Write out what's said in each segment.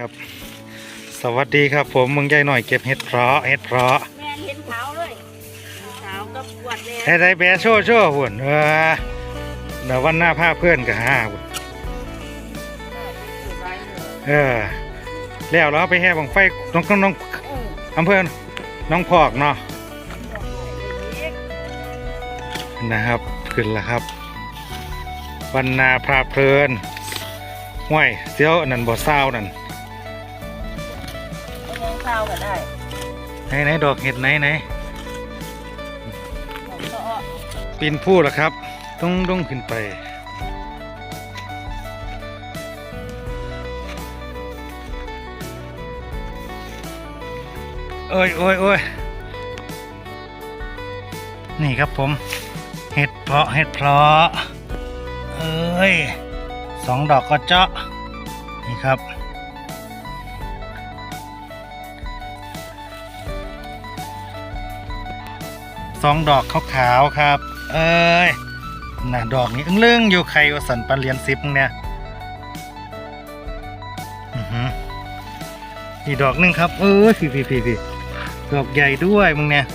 ครับ สวัสดีครับ ผมมึงใหญ่หน่อยเก็บเห็ดเพราะเห็ดเพราะแม่นเห็นขาวเลยขาวกับปวดเลยให้ได้แบะโชว์โชว์หุ่นเออเดี๋ยววันหน้าพาเพื่อนกับห้าหุ่นเออแล้วเราไปแห่บังไฟน้องน้องน้องอำเภอน้องพอกเนาะนะครับขึ้นแล้วครับ วันนาพาเพลินห้วยเสียวอันนั่นบ่เศร้านั่น ยังขาวก็ได้ไหนไหนดอกเห็ดไหนไหนผมก็อ้อปีนผู้ละครับ ต้องต้องขึ้นไปเอ้ยโอ้ยโอ้ยนี่ครับผม เห็ดเพาะเห็ดเพาะเอ้ยสองดอกก็เจาะนี่ครับ สองดอกขาวๆครับ เอ้ยน่ะดอกนี้อึ้งลึงอยู่ใครว่าสันปลาเลียนซิปเนี่ยอีกดอกหนึงครับ เอ้ยพี่พี่พี่พี่ดอกใหญ่ด้วยมึงเนี่ย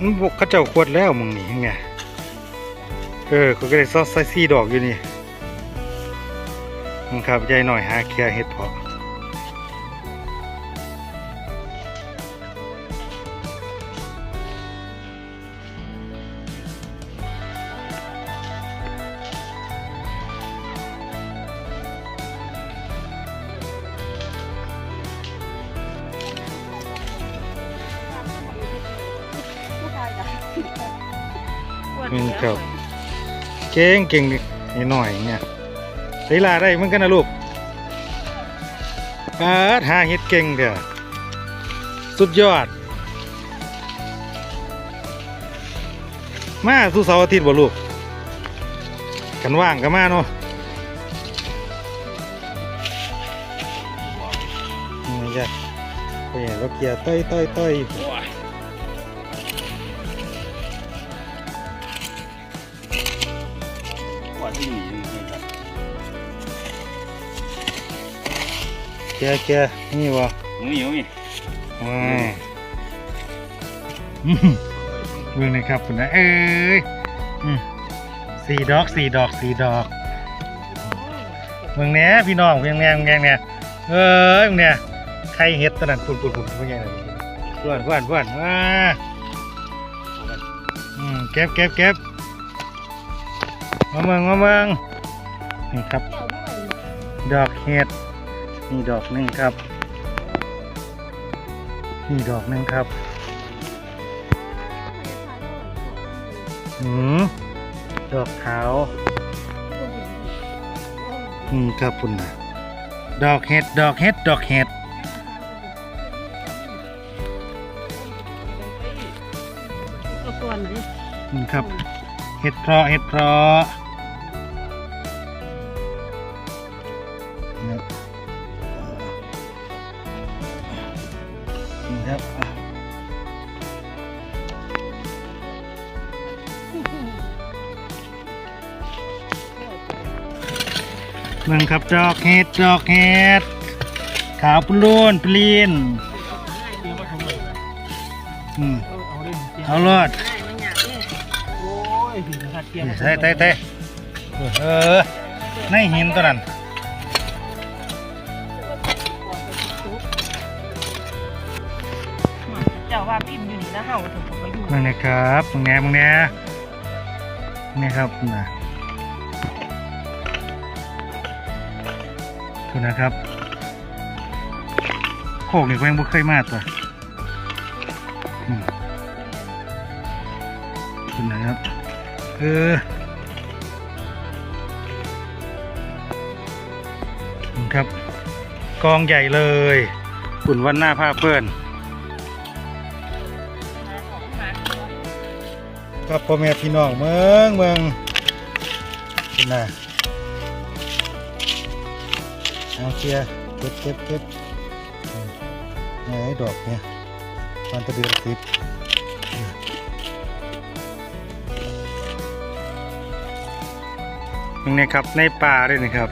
มันบอกเขาเจ้าขวดแล้วมึงนี่ไงเออเขาก็เลยซอสใส่ซี่ดอกอยู่นี่มึงครับใหญ่หน่อยหาเคลียร์เห็ดเพาะ อืมครับ เก่งเก่งนิดหน่อยเนี่ยใช้ลาได้เหมือนกันนะลูกปาหาเฮ็ดเก่งเด้อสุดยอด มาสู่เสาร์อาทิตย์บ่ลูก กันว่างก็มาเนาะนี่จ้ะไปเรถเกียร์ต้อยต้อยต้อย ว่าที่หนีนี่ครับเกียร์เกียร์นี่วะมึงหิวนี่ว้ายอื้อหือเบิ่งหนะครับคุณนะเอ้ยอืมสี่ดอกสี่ดอกสี่ดอกเมืองเนี้ยพี่น้องเมืองเนี้ยเมืองเนี้ยเนี้ยเอ้ยเมืองเนี้ยใครเฮ็ดตอนนั้นปุ่นปุ่นปุ่นเป็นไงล่ะเพื่อนเพื่อนเพื่อนว้าอืมเก็บเก็บเก็บ มาเมืองมาเมืองนี่ครับ ดอกเห็ดนี่ดอกหนึ่งครับ นี่ดอกหนึ่งครับหืมดอกขาวอืมครับคุณนะดอกเห็ดดอกเห็ดดอกเห็ดก็ส่วนนี้นี่ครับเห็ดเพราะเห็ดเพราะ นี่นี่ครับอะมึงครับดอกเห็ดดอกเห็ดขาวปลูนปลีนอืมเอารอดได้มันอยากเนี่ยโอ้ยถึงจะขาดเกียร์นี่ใช่ใช่ใช่เออในหินตัวนั้น จ้าว่าพิมพ์อยู่นี่นะเฮาถึงผมไปอยู่มึงนะครับมึงแน่มึงแน่นี่ครับนะคุณนะครับโคกนี่ก็ยังบ่เคยมาตัวอืมคุณนะครับเออครับ กองใหญ่เลยคุณวันหน้าผ้าเปื้อน ครับพ่อแม่พี่น้องเมืองเมืองนี่นะเอาเชียร์เก็บเก็บเก็บอืมไหนดอกเนี่ยมันตะเดือนสิบนี่ครับในป่าด้วยนะครับ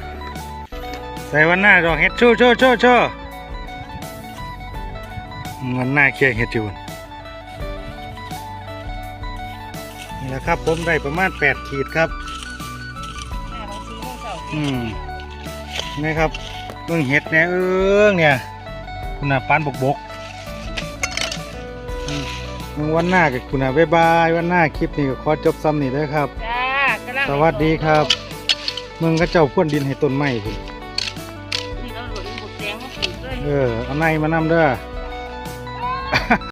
ใส่วันหน้าดอกเห็ดชู้ชู้ชู้ชู้วันหน้าเคลียร์เห็ดอยู่ นี่แหละครับ ผมได้ประมาณ8ขีดครับแม่บางทีโมงเสาร์อืมนี่ครับเบิ่งเห็ดเนี่ยเอิ้งเนี่ยคุณน่ะปานบกบกอืมมึงวันหน้ากับคุณน่ะบ๊ายบายวันหน้าคลิปนี้ก็ขอจบซ้ำนี่เด้อครับจ้ากำลังสวัสดีครับมึงก็เจ้าพ่นดินให้ต้นไม้คุณนี่เราหลุดบุกแดงมาปลูกเลยเออเอาในมานำเด้อจ